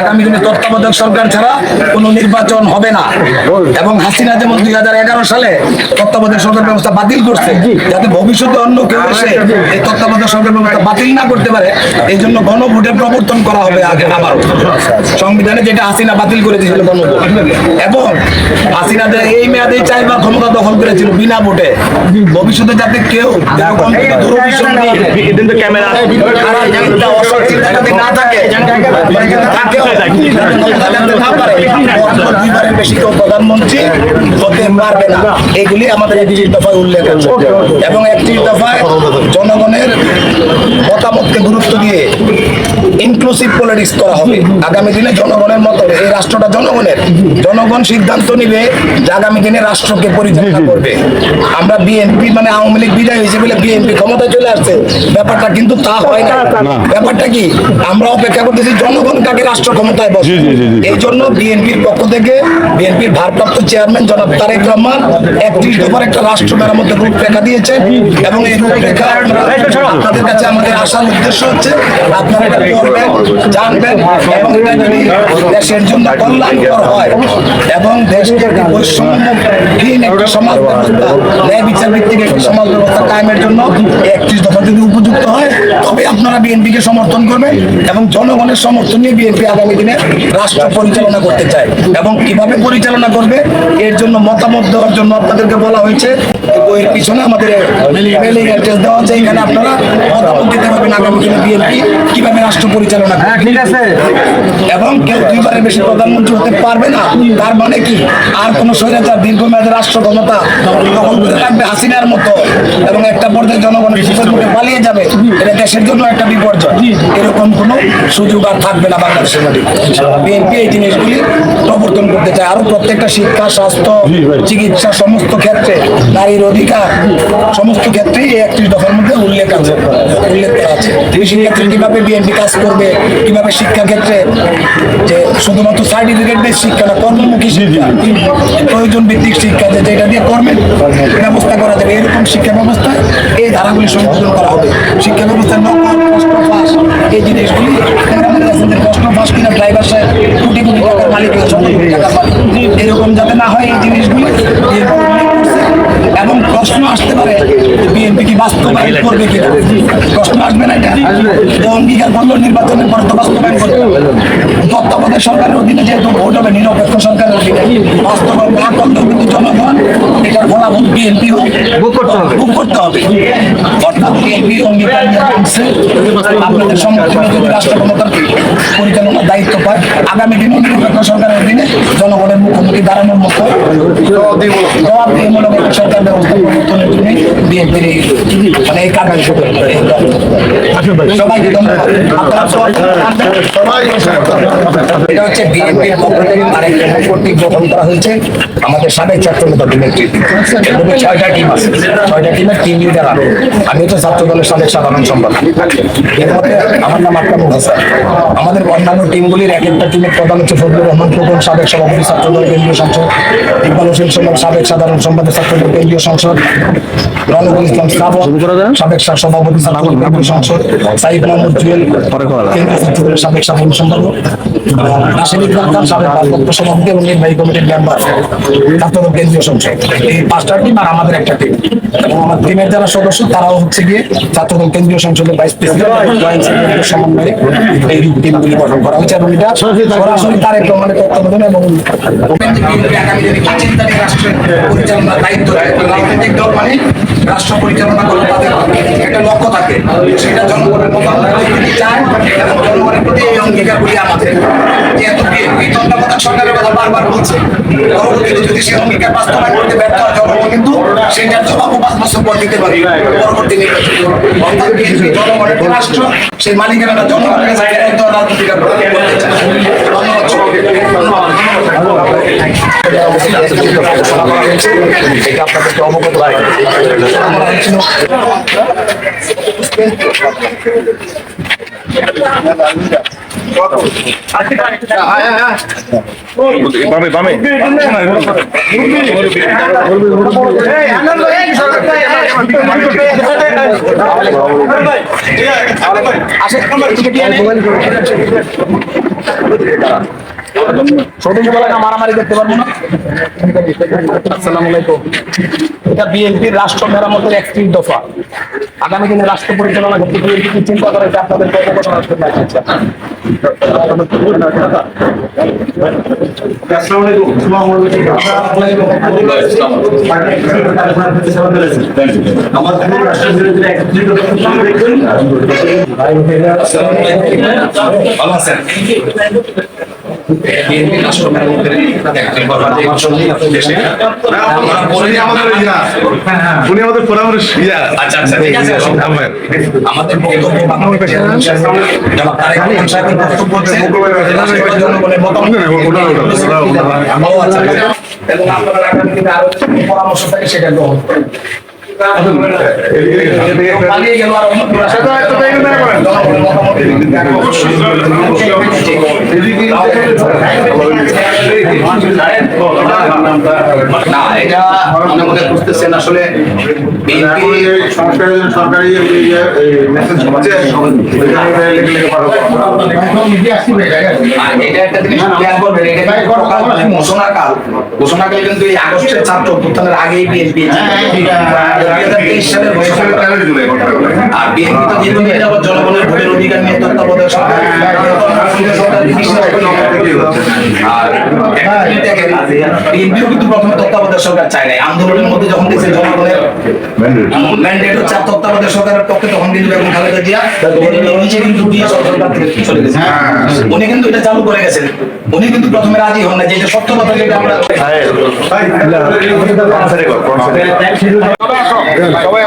আগামী দিনে তত্ত্বাবধায়ক সরকার ছাড়া নির্বাচন হবে না। এবং হাসিনা যেমন দুই হাজার এগারো সালে তত্ত্বাবধায়ক সরকার ব্যবস্থা বাতিল করছে, যাতে ভবিষ্যতে অন্য কেউ এসে এই তত্ত্বাবধায়ক সরকার ব্যবস্থা বাতিল না করতে পারে, এই জন্য গণভোটের প্রবর্তন করা হবে আগে আবার সংবিধানে যেটা হাসিনা বাতিল করে দিয়েছিল গণভোট। এবং হাসিনা এই মেয়াদে চাইবার ক্ষমতা দখল করেছিল বিনা ভোটে। ভবিষ্যতে যাতে কেউ না থাকে। দুইবারের বেশি কেউ প্রধানমন্ত্রী হতে পারবে না। এগুলি আমাদের একত্রিশ দফায় উল্লেখ আছে। এবং একত্রিশ দফায় জনগণের মতামতকে গুরুত্ব দিয়ে ইনক্লুসিভ পলিটিক্স করা হবে। আগামী দিনে জনগণের মতো এই রাষ্ট্রটা জনগণের। জনগণ সিদ্ধান্ত নিবে যে আগামী দিনে রাষ্ট্রকে পরিচালনা করবে। আমরা বিএনপি মানে আওয়ামী লীগ বিদায় হয়েছে বলে বিএনপি ক্ষমতায় চলে আসছে। ব্যাপারটা কিন্তু তা হয় না। ব্যাপারটা কি? আমরা অপেক্ষা করতেছি জনগণ কাকে রাষ্ট্র ক্ষমতায় বসে এই জন্য বিএনপির পক্ষ থেকে বিএনপির ভারপ্রাপ্ত চেয়ারম্যান জনাব তারেক রহমান একত্রিশ দফার একটা রাষ্ট্র মেরামতের রূপরেখা দিয়েছে এবং এই রূপরেখা আপনাদের কাছে আমাদের আসার উদ্দেশ্য হচ্ছে আপনারা এটা পড়বেন জানবেন এবং এটা যদি দেশের জন্য কল্যাণকর হয় এবং দেশকে একটি বৈষম্যহীন একটা সমাজ ব্যবস্থা ন্যায় বিচার ভিত্তিক একটি সমাজ ব্যবস্থা কায়েমের জন্য একত্রিশ দফা যদি উপযুক্ত হয় তবে আপনারা বিএনপিকে সমর্থন করবেন এবং জনগণের সমর্থন নিয়ে বিএনপি আগামী দিনে রাষ্ট্র পরিচালনা করতে চায়। এবং কীভাবে পরিচালনা করবে, এর জন্য মতামত দেওয়ার জন্য আপনাদেরকে বলা হয়েছে। বইয়ের পিছনে আমাদের মেলিং অ্যাড্রেস দেওয়া আছে, এখানে আপনারা বিএনপি কীভাবে রাষ্ট্র পরিচালনা ঠিক আছে এবং কেউ প্রধানমন্ত্রী হতে পারবে না তার মানে কি আর কোন হাসিনার মতো এবং একটা পর্যায়ে জনগণের পালিয়ে যাবে এটা দেশের জন্য একটা বিপর্যয় এরকম কোনো সুযোগ আর থাকবে না বাংলাদেশের বিএনপি এই জিনিসগুলি প্রবর্তন করতে চায় আরও প্রত্যেকটা শিক্ষা স্বাস্থ্য চিকিৎসা সমস্ত ক্ষেত্রে, নারীর অধিকার, সমস্ত ক্ষেত্রেই এই একত্রিশ দফার মধ্যে উল্লেখ আছে। উল্লেখ করা আছে কৃষি কীভাবে বিএনপি কাজ করবে, কীভাবে শিক্ষা ক্ষেত্রে যে শুধুমাত্র সার্টিফিকেট বেস শিক্ষা না, কর্মমুখী শিক্ষা, প্রয়োজন ভিত্তিক শিক্ষা যে যেটা দিয়ে কর্মের ব্যবস্থা করা যাবে। এরকম শিক্ষা ব্যবস্থা এই ধারাগুলি সংশোধন করা হবে। শিক্ষা ব্যবস্থার নকল এই জিনিসগুলি ড্রাইভার সাহেব এরকম যাতে না হয় এই জিনিসগুলি এবং প্রশ্ন আসতে পারে বিএনপি কি বাস্তবায়ন করবে কিনা? প্রশ্ন আসবে না এটা। অঙ্গীকার করল নির্বাচনের পর তো বাস্তবায়ন করবে। তত্ত্বাবধায়ক সরকারের অধীনে যেহেতু ভোট হবে নিরপেক্ষ সরকারের অধীনে। বাস্তবায়ন না করলেও কিন্তু জনগণ এটার ফলাফল বিএনপি করতে হবে। ভোগ করতে হবে। অর্থাৎ বিএনপি অঙ্গীকার করছে আপনাদের সমর্থনে যদি রাষ্ট্র ক্ষমতার পরিচালনার দায়িত্ব পায় আগামী দিনে নিরপেক্ষ সরকারের অধীনে জনগণের মুখোমুখি দাঁড়ানোর মতো জবাবদিহিমূলক সরকার ব্যবস্থা প্রবর্তনের জন্য বিএনপির এই মানে এই কার্যক্রম সবাইকে ধন্যবাদ আপনারা সবাই এটা হচ্ছে বিএনপির পক্ষ থেকে আরেকটা কর্তৃক গঠন করা হয়েছে আমাদের সাবেক ছাত্র নেতা নেতৃত্বে ছয়টা টিম আছে ছয়টা টিমের টিম লিডার আমি আমি হচ্ছে ছাত্র দলের সাবেক সাধারণ সম্পাদক এর মধ্যে আমার নাম আক্রামুল হাসান আমাদের অন্যান্য টিমগুলির এক একটা টিমের প্রধান হচ্ছে ফজলুর রহমান খোকন সাবেক সভাপতি ছাত্র দল কেন্দ্রীয় সংসদ ইকবাল হোসেন সাবেক সাধারণ সম্পাদক ছাত্র দল কেন্দ্রীয় সংসদ রনকুল ইসলাম শ্রাবণ সাবেক সভাপতি সংসদ সাইদ মোহাম্মদ জুয়েল সাবেক সাধারণ সম্পাদক রাশেদ ইকবাল খান সাবেক ভারপ্রাপ্ত সভাপতি এবং নির্বাহী কমিটির মেম্বার। ছাত্রদল কেন্দ্রীয় সংসদ। এই পাঁচটা টিম আর আমাদের একটা টিম এবং আমার টিমের যারা সদস্য তারাও হচ্ছে গিয়ে ছাত্রদল কেন্দ্রীয় সংসদের ভাইস প্রেসিডেন্ট সমন্বয়ে এই টিমগুলি গঠন করা হয়েছে। এবং এটা সরাসরি তারেক রহমানের তত্ত্বাবধানে এবং আগামী দিনে রাষ্ট্রের পরিচালনার দায়িত্ব মানে রাষ্ট্র পরিচালনা করা তাদের একটা লক্ষ্য থাকে, সেটা জনগণের করতে চাই। এবং জনগণের প্রতি এই আমাদের। যেহেতু তত্ত্বাবধায়ক সরকারের কথা বারবার বলছে, পরবর্তীতে যদি সেই অঙ্গীকার বাস্তবায়ন করতে ব্যর্থ হয়, জনগণ কিন্তু সেটার জবাবও পাঁচ বছর পর দিতে পারে পরবর্তী অর্থাৎ জনগণের রাষ্ট্র, সেই মালিকানাটা জনগণের কাছে রাজনৈতিক করতে চায়। এটা আপনাদেরকে অবগত বামে বামে ছোট মোবাইলে মারামারি করতে পারব না। আসসালামু আলাইকুম। এটা বিএনপির রাষ্ট্র মেরামতের একটি দফা। আগামী দিনে রাষ্ট্র পরিচালনা করতে বিএনপি কি চিন্তা করে যে আপনাদের ভালো আছেন? বিএনপি রাষ্ট্র মেরামতের একটি কর্মকর্তা দেশে আমরা বলিনি আমাদের উনি আমাদের পরামর্শ আচ্ছা আচ্ছা ঠিক আছে আমাদের বক্তব্য এবং আপনারা আগামী দিনে আরও পরামর্শ থাকে সেটা গ্রহণ করুন এটা এটা ঘোষণাকাল ঘোষণাকাল কিন্তু এই আগস্টের ছাত্র অভ্যুত্থানের আগেই বিএনপি আর বিএনপি তো দীর্ঘদিন যাবৎ জনগণের ভোটের অধিকার নিয়ে তত্ত্বাবধায়ক সরকার আর একটা জিনিস দেখেন, বিএনপিও কিন্তু প্রথমে তত্ত্বাবধায়ক সরকার চায় নাই আন্দোলনের মধ্যে যখন দেখছে জনগণের ম্যান্ডেট হচ্ছে তত্ত্বাবধায়ক সরকারের পক্ষে তখন কিন্তু বেগম খালেদা জিয়া নিজে কিন্তু দিয়ে সরকার থেকে চলে গেছেন উনি কিন্তু এটা চালু করে গেছেন উনি কিন্তু প্রথমে রাজি হন না যে এটা সত্য কথা যেটা আমরা সবাই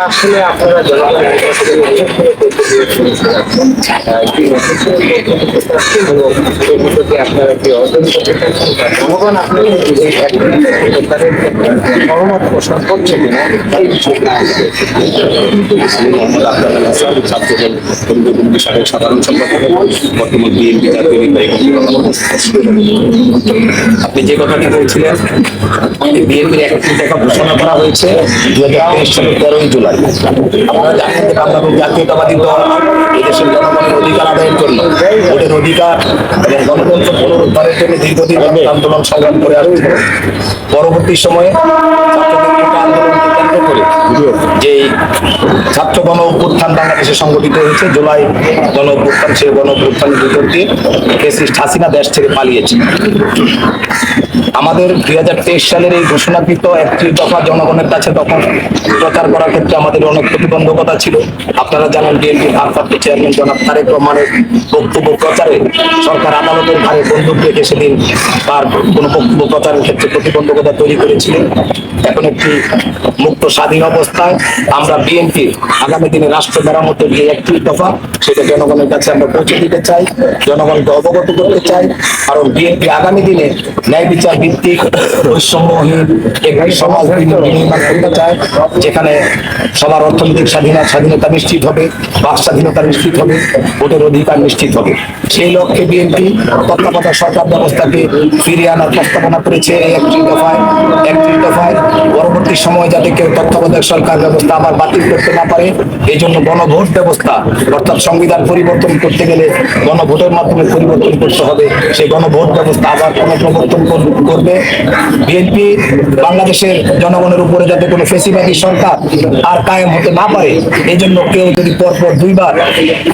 আসলে আপনারা আপনারা কি অর্জন করতে চাচ্ছেন জনগণ আপনাদের কিনা সাধারণ সম্পাদক আপনি যে কথাটি বলছিলেন বিএনপির টাকা ঘোষণা করা হয়েছে দু হাজার তেইশ সালের তেরোই জুলাই। আপনারা জানেন যে বাংলাদেশ জাতীয়তাবাদী দল এদেশের জনগণের অধিকার আদায়ের জন্য ভোটের অধিকার এবং গণতন্ত্র পুনরুদ্ধারের জন্য দীর্ঘদিন আন্দোলন সংগ্রাম করে আসছে। পরবর্তী সময়ে কেন্দ্র করে যেই ছাত্র গণ অভ্যুত্থান বাংলাদেশে সংগঠিত হয়েছে জুলাই গণ অভ্যুত্থান সেই গণ অভ্যুত্থানের ভিতর দিয়ে ফেসিস্ট হাসিনা দেশ থেকে পালিয়েছে। আমাদের দুই হাজার তেইশ সালের এই ঘোষণাকৃত একটি দফা জনগণের কাছে তখন প্রচার করার ক্ষেত্রে আমাদের অনেক প্রতিবন্ধকতা ছিল। আপনারা জানেন বিএনপি ভারপ্রাপ্ত চেয়ারম্যান জনাব তারেক রহমানের বক্তব্য প্রচারে সরকার আদালতের ভারে বন্দুক রেখে সেদিন তার কোনো বক্তব্য প্রচারের ক্ষেত্রে প্রতিবন্ধকতা তৈরি করেছিলেন। এখন একটি মুক্ত স্বাধীন অবস্থায় আমরা বিএনপি আগামী দিনে রাষ্ট্র মেরামতের যে একটি দফা, সেটা জনগণের কাছে আমরা পৌঁছে দিতে চাই, জনগণকে অবগত করতে চাই। কারণ বিএনপি আগামী দিনে ন্যায় বিচার ভিত্তিক বৈষম্যহীন একটি সমাজ নির্মাণ চায়, যেখানে সবার অর্থনৈতিক স্বাধীনতা স্বাধীনতা নিশ্চিত হবে বাক স্বাধীনতা নিশ্চিত হবে, ভোটের অধিকার নিশ্চিত হবে। সেই লক্ষ্যে বিএনপি তত্ত্বাবধায়ক সরকার ব্যবস্থাকে ফিরিয়ে আনার প্রস্তাবনা করেছে এই একটি দফায়। একটি পরবর্তী সময় যাতে কেউ তত্ত্বাবধায়ক সরকার ব্যবস্থা আবার বাতিল করতে না পারে এই জন্য গণভোট ব্যবস্থা, অর্থাৎ সংবিধান পরিবর্তন করতে গেলে গণভোটের মাধ্যমে পরিবর্তন করতে হবে। সেই গণভোট ব্যবস্থা আবার পুনঃপ্রবর্তন কর- করবে। বিএনপি বাংলাদেশের জনগণের উপরে যাতে কোনো ফেসিবাদী সরকার আর কায়েম হতে না পারে এই জন্য কেউ যদি পরপর দুইবার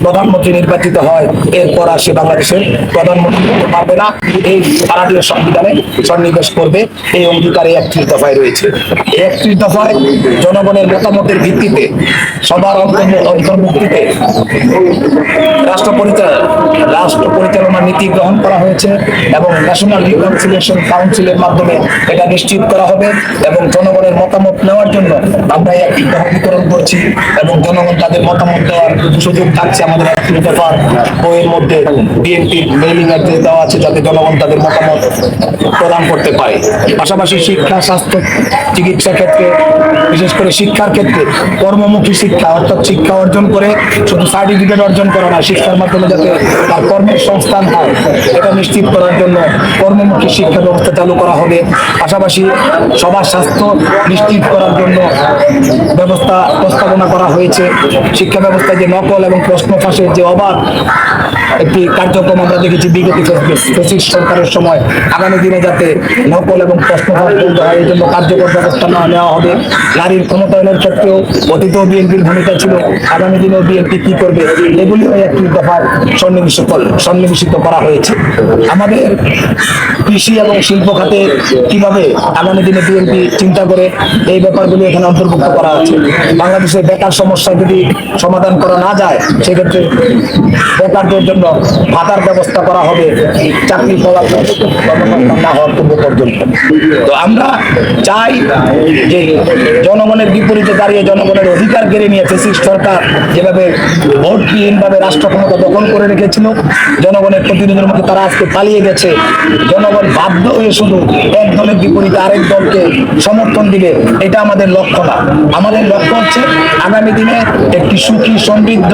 প্রধানমন্ত্রী নির্বাচিত হয়, এরপর আর সে বাংলাদেশের প্রধানমন্ত্রী হতে পারবে না। এই ভারতীয় সংবিধানে সন্নিবেশ করবে। এই অঙ্গীকারে একত্রিশ দফায় রয়েছে। একত্রিশ দফায় জনগণের মতামতের ভিত্তিতে, সবার অন্তর্ভু- অন্তর্ভুক্তিতে রাষ্ট্র পরিচালনা রাষ্ট্র পরিচালনা নীতি গ্রহণ করা হয়েছে এবং ন্যাশনাল রিকনসিলিয়েশন কাউন্সিলের মাধ্যমে এটা নিশ্চিত করা হবে এবং জনগণের মতামত নেওয়ার জন্য আমরা একটি করছি এবং জনগণ তাদের মতামত দেওয়ার সুযোগ থাকছে আমাদের একটি বইয়ের মধ্যে বিএনপির মেইলিং অ্যাড্রেস দেওয়া আছে যাতে জনগণ তাদের মতামত প্রদান করতে পারে। পাশাপাশি শিক্ষা, স্বাস্থ্য, চিকিৎসা ক্ষেত্রে, বিশেষ করে শিক্ষার ক্ষেত্রে কর্মমুখী শিক্ষা, অর্থাৎ শিক্ষা অর্জন করে, শুধু সার্টিফিকেট অর্জন করা না, শিক্ষার মাধ্যমে যাতে তার কর্মের সংস্থান হয়, এটা নিশ্চিত করার জন্য কর্মমুখী শিক্ষা ব্যবস্থা চালু করা হবে। পাশাপাশি সবার স্বাস্থ্য নিশ্চিত করার জন্য ব্যবস্থা প্রস্তাবনা করা হয়েছে। শিক্ষা ব্যবস্থায় যে নকল এবং প্রশ্ন ফাঁসের যে অবাধ একটি কার্যক্রম আমরা দেখেছি বিগত ফেসিস্ট সরকারের সময়। আগামী দিনে যাতে নকল এবং প্রশ্ন ফাঁস বন্ধ হয়, এই জন্য কার্যকর ব্যবস্থা নেওয়া নেওয়া হবে। নারীর ক্ষমতায়নের ক্ষেত্রেও অতীত বিএনপির ভূমিকা ছিল। আগামী দিনেও বিএনপি কি করবে এগুলিও একটি দফায় সন্নিবেশিত সন্নিবেশিত করা হয়েছে। আমাদের কৃষি এবং শিল্প খাতে কীভাবে আগামী দিনে বিএনপি চিন্তা করে এই ব্যাপারগুলি এখানে অন্তর্ভুক্ত করা আছে? বাংলাদেশের বেকার সমস্যা যদি সমাধান করা না যায়, সেক্ষেত্রে বেকারদের জন্য ভাতার ব্যবস্থা করা হবে, চাকরি কর্মসংস্থান না হওয়ার পূর্ব পর্যন্ত। তো আমরা চাই যে জনগণের বিপরীতে দাঁড়িয়ে জনগণের অধিকার কেড়ে নিয়ে ফেসিস্ট সরকার যেভাবে ভোটবিহীনভাবে রাষ্ট্র ক্ষমতা দখল করে রেখেছিল, জনগণের প্রতিনিধির মধ্যে তারা আজকে পালিয়ে গেছে। জনগণ বাধ্য হয়ে শুধু এক দলের বিপরীতে আরেক দলকে সমর্থন দিবে, এটা আমাদের লক্ষ্য না। আমাদের লক্ষ্য হচ্ছে আগামী দিনে একটি সুখী, সমৃদ্ধ,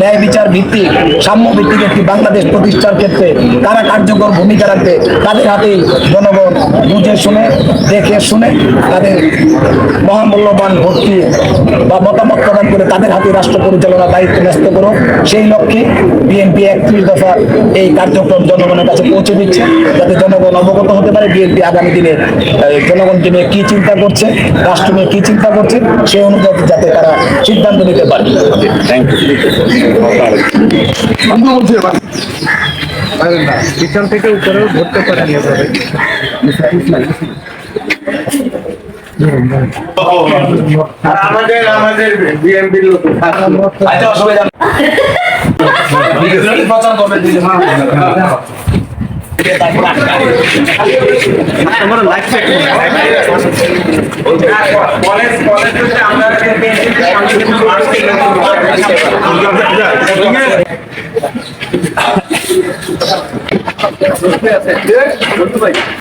ন্যায় বিচার ভিত্তিক, সাম্য ভিত্তিক একটি বাংলাদেশ প্রতিষ্ঠার ক্ষেত্রে তারা কার্যকর ভূমিকা রাখবে, তাদের হাতেই জনগণ বুঝে শুনে, দেখে শুনে তাদের মহামূল্যবান ভর্তি বা মতামত প্রদান করে তাদের হাতে রাষ্ট্র পরিচালনার দায়িত্ব ন্যস্ত করুক। সেই লক্ষ্যে বিএনপি একত্রিশ দফা এই কার্যক্রম জনগণের কাছে পৌঁছে দিচ্ছে, যাতে জনগণ অবগত হতে পারে। বিএনপি আগামী দিনে জনগণকে নিয়ে কি চিন্তা করছে রাষ্ট্র নিয়ে কি চিন্তা করছে সেই অনুযায়ী যাতে তারা সিদ্ধান্ত নিতে পারে। থ্যাংক ইউ পিছন থেকে উপরেও ধরতে পারেন এভাবে। আমাদের আমাদের বিএনপির লোক। আচ্ছা অসুবিধা আমরা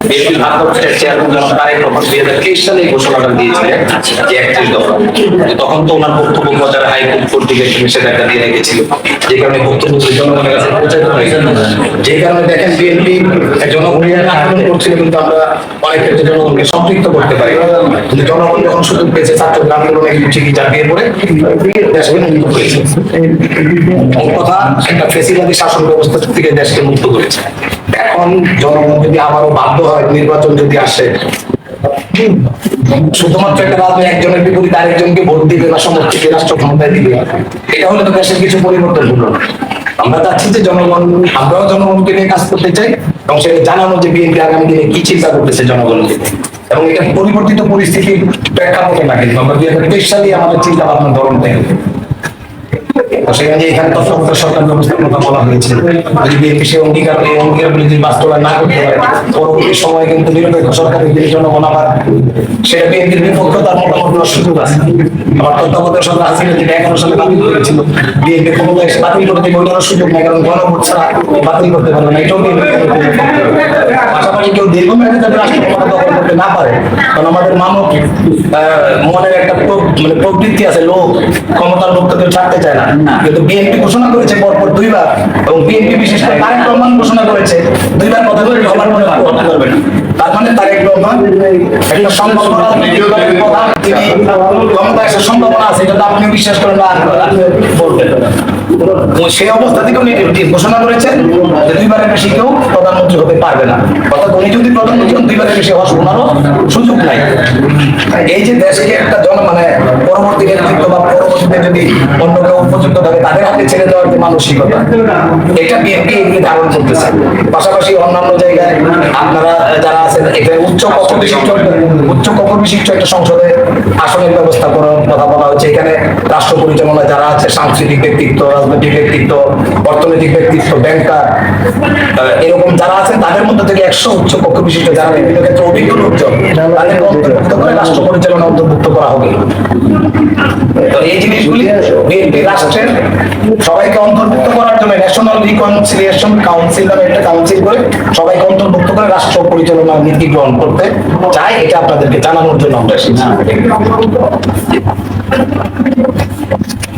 বিএনপির ভারপ্রাপ্ত চেয়ারম্যান হয়েছে বিএনপি কিন্তু আমরা অনেক জনগণকে সম্পৃক্ত করতে পারি। জনগণ যখন সুযোগ পেয়েছে ছাত্র আন্দোলনে ঠিকই ঝাঁপিয়ে পড়ে। দেশকে করেছে কথা একটা ফেসিবাদী শাসন ব্যবস্থা থেকে দেশকে মুক্ত করেছে। এখন জনগণ যদি আবারও বাধ্য হয় নির্বাচন যদি আসে জনগণকে এবং পরিবর্তিত পরিস্থিতির প্রেক্ষাপটে না কিন্তু আমরা দুই হাজার তেইশ সালে আমাদের চিন্তা ভাবনার ধরন সেখানে যে এখানে তত্ত্বাবধায়ক সরকার ব্যবস্থার কথা বলা হয়েছে। যদি বিএনপি সেই অঙ্গীকার এই অঙ্গীকারগুলি যদি বাস্তবায়ন না করতে পারে, পরবর্তী সময়ে কিন্তু নিরপেক্ষ সরকারের যদি জনগণ আবার সেটা বিএনপির বিপক্ষ তার মতামত দেওয়ার সুযোগ আছে। আবার তত্ত্বাবধায়ক সরকার হাসিনা যেটা এগারো সালে বাতিল করেছিল, বিএনপি ক্ষমতা এসে বাতিল করতে ওইটারও সুযোগ নেই, কারণ গণভোট ছাড়া বাতিল করতে পারবে না, এটাও পাশাপাশি কেউ দীর্ঘমেয়াদে যাতে রাষ্ট্র ক্ষমতা দখল করতে না পারে, কারণ আমাদের মানব মনের একটা মানে প্রবৃত্তি আছে, লোক ক্ষমতার লোক তো কেউ ছাড়তে চায় না। কিন্তু বিএনপি ঘোষণা করেছে পরপর দুইবার এবং বিএনপি বিশেষ করে তারেক রহমান ঘোষণা করেছে। দুইবার কথা বলে আমার মনে কথা করবে না। তার মানে তারেক রহমান একটা সম্ভাবনা তিনি ক্ষমতা আসার সম্ভাবনা আছে এটা আপনি বিশ্বাস করেন না বলবেন। সেই অবস্থা উনি উনি ঘোষণা করেছেন যে দুইবারের বেশি কেউ প্রধানমন্ত্রী হতে পারবে না। অর্থাৎ উনি যদি প্রধানমন্ত্রী হন দুইবারের বেশি হওয়ার ওনারও সুযোগ নাই। এই যে দেশকে একটা জন মানে পরবর্তী নেতৃত্ব বা পরবর্তীতে যদি অন্য উপযুক্ত তাদের হাতে ছেড়ে দেওয়ার মানসিকতা। এটা বিএনপি ধারণ করতেছে। পাশাপাশি অন্যান্য জায়গায় আপনারা যারা আছেন, এখানে উচ্চ কক্ষ বিশিষ্ট উচ্চ কক্ষ বিশিষ্ট একটা সংসদে আসনের ব্যবস্থা করার কথা বলা এখানে রাষ্ট্র পরিচালনা যারা আছে, সাংস্কৃতিক ব্যক্তিত্ব, রাজনৈতিক ব্যক্তিত্ব, অর্থনৈতিক ব্যক্তিত্ব, ব্যাংকার এরকম যারা আছেন, তাদের মধ্যে থেকে একশো উচ্চ পক্ষ বিশিষ্ট যারা বিভিন্ন ক্ষেত্রে অভিজ্ঞ লোকজন তাদেরকে অন্তর্ভুক্ত করে রাষ্ট্র পরিচালনা অন্তর্ভুক্ত করা হবে। তো এই জিনিসগুলি রাষ্ট্রের সবাইকে অন্তর্ভুক্ত করার জন্য ন্যাশনাল রিকনসিলিয়েশন কাউন্সিল নামে একটা কাউন্সিল করে সবাইকে অন্তর্ভুক্ত করে রাষ্ট্র পরিচালনা নীতি গ্রহণ করতে চাই এটা আপনাদেরকে জানানোর জন্য আমরা এসেছি।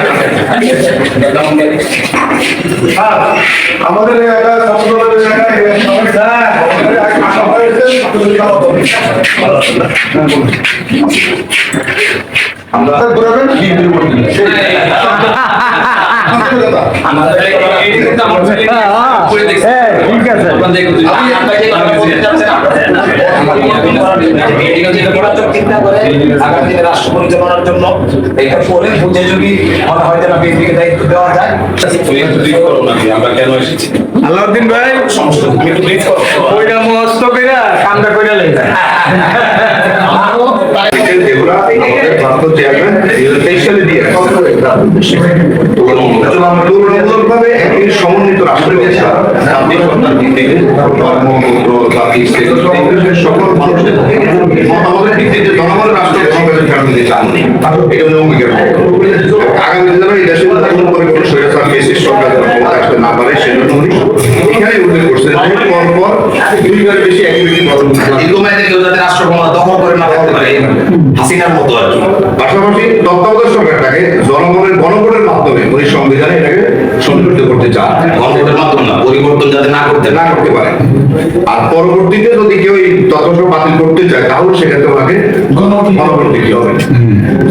আদৌ আমাদের এলাকা সমুদ্রের এলাকায় আসা হয়েছে আমরা ঘুরাবেন ঠিক আছে চিন্তা করে আগামী দিনে রাষ্ট্র পরিচালনার জন্য এটা করে বুঝে যদি মনে হয় যে না বিএনপিকে দায়িত্ব দেওয়া যায় আমরা কেন এসেছি আলাউদ্দিন ভাই সমস্ত। তুমি একটু brief করো। ওইটা মস্ত কইরা কামটা কইরা লই এগুলা আমাদের চেয়ারম্যান স্পেশালি দিয়ে তুলনামূলকভাবে একটি সমন্বিত রাষ্ট্র ব্যবস্থা জাতীয় সরকার ভিত্তিতে ধর্ম গোত্র জাতি সকল মানুষের মতামতের ভিত্তিতে জনগণের রাষ্ট্র ক্ষমতাকে ফেরত দিতে চান এটা হলো অঙ্গীকার। আগামী দিনে এই দেশে নতুন করে কোনো স্বৈরাচার ফেসিস সরকার আসতে না পারে, সেজন্য উনি এখানে উল্লেখ করছেন যে পর পর দুইবার বেশি অ্যাক্টিভিটি দীর্ঘমেয়াদে কেউ যাতে রাষ্ট্র ক্ষমতা দখল করে না হাসিনার মতো আর পাশাপাশি তত্ত্বাবধায়ক সরকারটাকে জনগণের গণভোটের মাধ্যমে উনি সংবিধানে এটাকে সংযুক্ত করতে চান গণভোটের মাধ্যমে না পরিবর্তন যাতে না করতে না করতে পারে। আর পরবর্তীতে যদি কেউ এই তত্ত্ব বাতিল করতে চায় তাহলে সেক্ষেত্রে ওনাকে গণভোট দিতে হবে।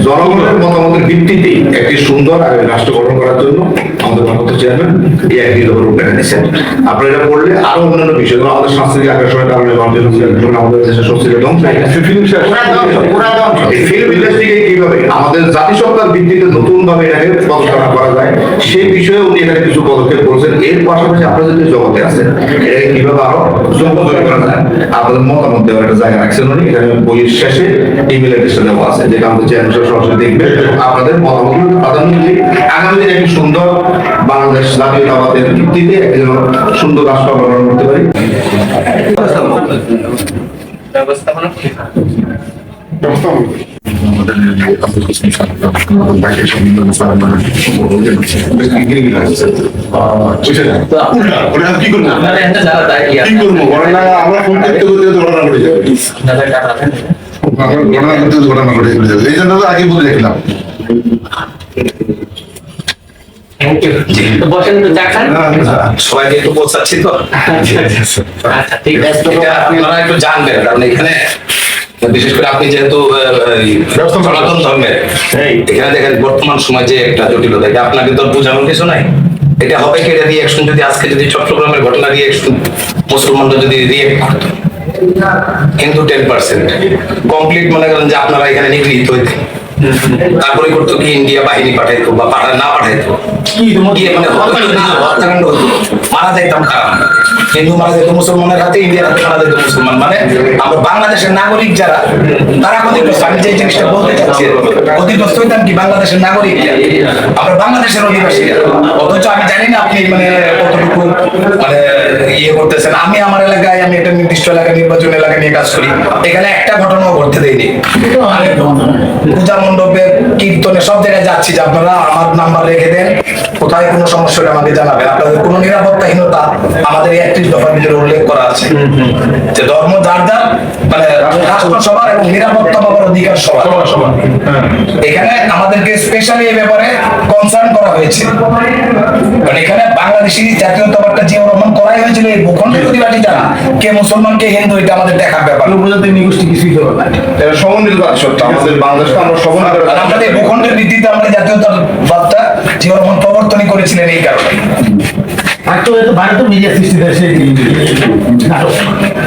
জনগণের মতামতের ভিত্তিতে একটি সুন্দর আর রাষ্ট্র গঠন করার জন্য আমাদের ভারতের চেয়ারম্যান এই একটি রূপ দেখা দিচ্ছেন আপনারা এটা পড়লে আরও অন্যান্য বিষয় আমাদের সাংস্কৃতিক আকর্ষণের কারণে আমাদের দেশের সংস্কৃতি ধ্বংস এই ফিল্ম ইন্ডাস্ট্রিকে কীভাবে আমাদের জাতিসত্তার ভিত্তিতে নতুন ভাবে এটাকে করা যায় সেই বিষয়ে উনি এখানে কিছু পদক্ষেপ করেছেন। এর পাশাপাশি আপনারা যদি জগতে আছেন এটাকে কীভাবে আরও যোগ্য করা যায় আপনাদের মতামত দেওয়ার একটা জায়গা রাখছেন উনি। এখানে বইয়ের শেষে ইমেল অ্যাড্রেসটা দেওয়া আছে যেটা আমাদের চ্যানেল সরাসরি দেখবে এবং আপনাদের মতামত প্রাধান্য দিয়ে আগামী দিনে একটি সুন্দর বাংলাদেশ জাতীয়তাবাদের ভিত্তিতে একটি সুন্দর রাষ্ট্র গঠন করতে পারি। ঘটনা আমরা ফোন করতে করতে তো ঘটনা যাবে। আচ্ছা জানবেন কারণ এখানে বিশেষ করে আপনি যেহেতু সনাতন ধর্মের এখানে দেখেন বর্তমান সমাজে একটা জটিলতা আপনাকে তো বোঝানোর কিছু নাই এটা হবে কি এটা রিয়াকশন যদি আজকে যদি চট্টগ্রামের ঘটনা রিয়াকশন মুসলমানরা যদি রিয়েক্ট করতো কিন্তু টেন পার্সেন্ট কমপ্লিট মনে করেন যে আপনারা এখানে নিগৃহীত হইতে। তারপরে করতো কি ইন্ডিয়া বাহিনী পাঠাইতো বা পাঠা না পাঠাইতো। কি মানে হত্যাকাণ্ড হতো, হত্যাকাণ্ড হতো। মারা যাইতাম কারণ হিন্দু মারা যেত মুসলমানের হাতে ইন্ডিয়ার হাতে মারা মুসলমান মানে আমরা বাংলাদেশের নাগরিক যারা, তারা ক্ষতিগ্রস্ত। আমি যে জিনিসটা বলতে চাচ্ছি, ক্ষতিগ্রস্ত হইতাম কি বাংলাদেশের নাগরিক? আমরা বাংলাদেশের অধিবাসী। অথচ আমি জানি না আপনি মানে কতটুকু মানে ইয়ে করতেছেন। আমি আমার এলাকায়, আমি একটা নির্দিষ্ট এলাকা নির্বাচন এলাকা নিয়ে কাজ করি। এখানে একটা ঘটনাও ঘটতে দেয়নি। পূজা মণ্ডপে, কীর্তনে সব জায়গায় যাচ্ছি যে আপনারা আমার নাম্বার রেখে দেন। কোথায় কোনো সমস্যা আমাকে জানাবেন। আপনাদের কোনো নিরাপত্তাহীনতা আমাদের এই একত্রিশ দফার ভিতরে উল্লেখ করা আছে। যে ধর্ম যার যার মানে রাষ্ট্র সবার এবং নিরাপত্তা পাওয়ার অধিকার সবার। এখানে আমাদেরকে স্পেশালি এই ব্যাপারে কনসার্ন করা হয়েছে। কারণ এখানে বাংলাদেশি জাতীয়তাবাদটা যে রহমান করাই হয়েছিল এই প্রতিবাদী যারা কে মুসলমান কে হিন্দু এটা আমাদের দেখার ব্যাপার। এটা সমন্বিত আমাদের বাংলাদেশকে আমরা সমন্বিত আমাদের ভূখণ্ডের ভিত্তিতে আমরা জাতীয়তাবাদটা জিয়া রহমান প্রবর্তনই করেছিলেন এই কারণে।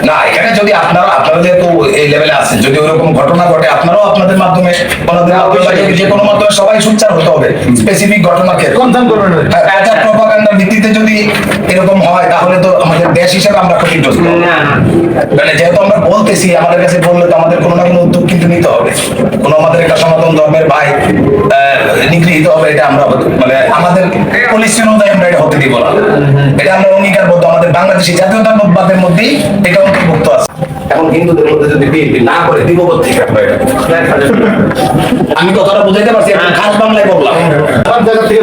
না এখানে যদি আপনারা আপনারা যেহেতু এই লেভেলে আছেন যদি ওরকম ঘটনা ঘটে আপনারাও আপনাদের মাধ্যমে ওনাদের মাধ্যমে বা যে কোনো মাধ্যমে সবাই সোচ্চার হতে হবে স্পেসিফিক ঘটনা ক্ষেত্রে। রাজার প্রপাগান্ডার ভিত্তিতে যদি এরকম হয় তাহলে তো আমাদের দেশ হিসেবে আমরা ক্ষতিগ্রস্ত। মানে যেহেতু আমরা বলতেছি আমাদের কাছে বললে তো আমাদের কোনো না কোনো উদ্যোগ কিন্তু নিতে হবে। কোনো আমাদের একটা সনাতন ধর্মের ভাই নিগৃহীত হবে এটা আমরা মানে আমাদের পলিসি অনুযায়ী আমরা এটা হতে দিব না। এটা আমরা অঙ্গীকারবদ্ধ আমাদের বাংলাদেশি জাতীয়তাবাদের মধ্যেই এটা অন্তর্ভুক্ত আছে। এখন হিন্দুদের মধ্যে যদি বিএনপি না করে দিব কোথেকে আমি কথাটা বুঝাইতে পারছি এখন খাস বাংলায় বললাম। সব জায়গা থেকে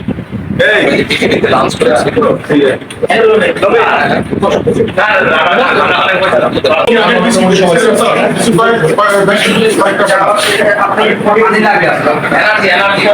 এনার্জি এনার্জি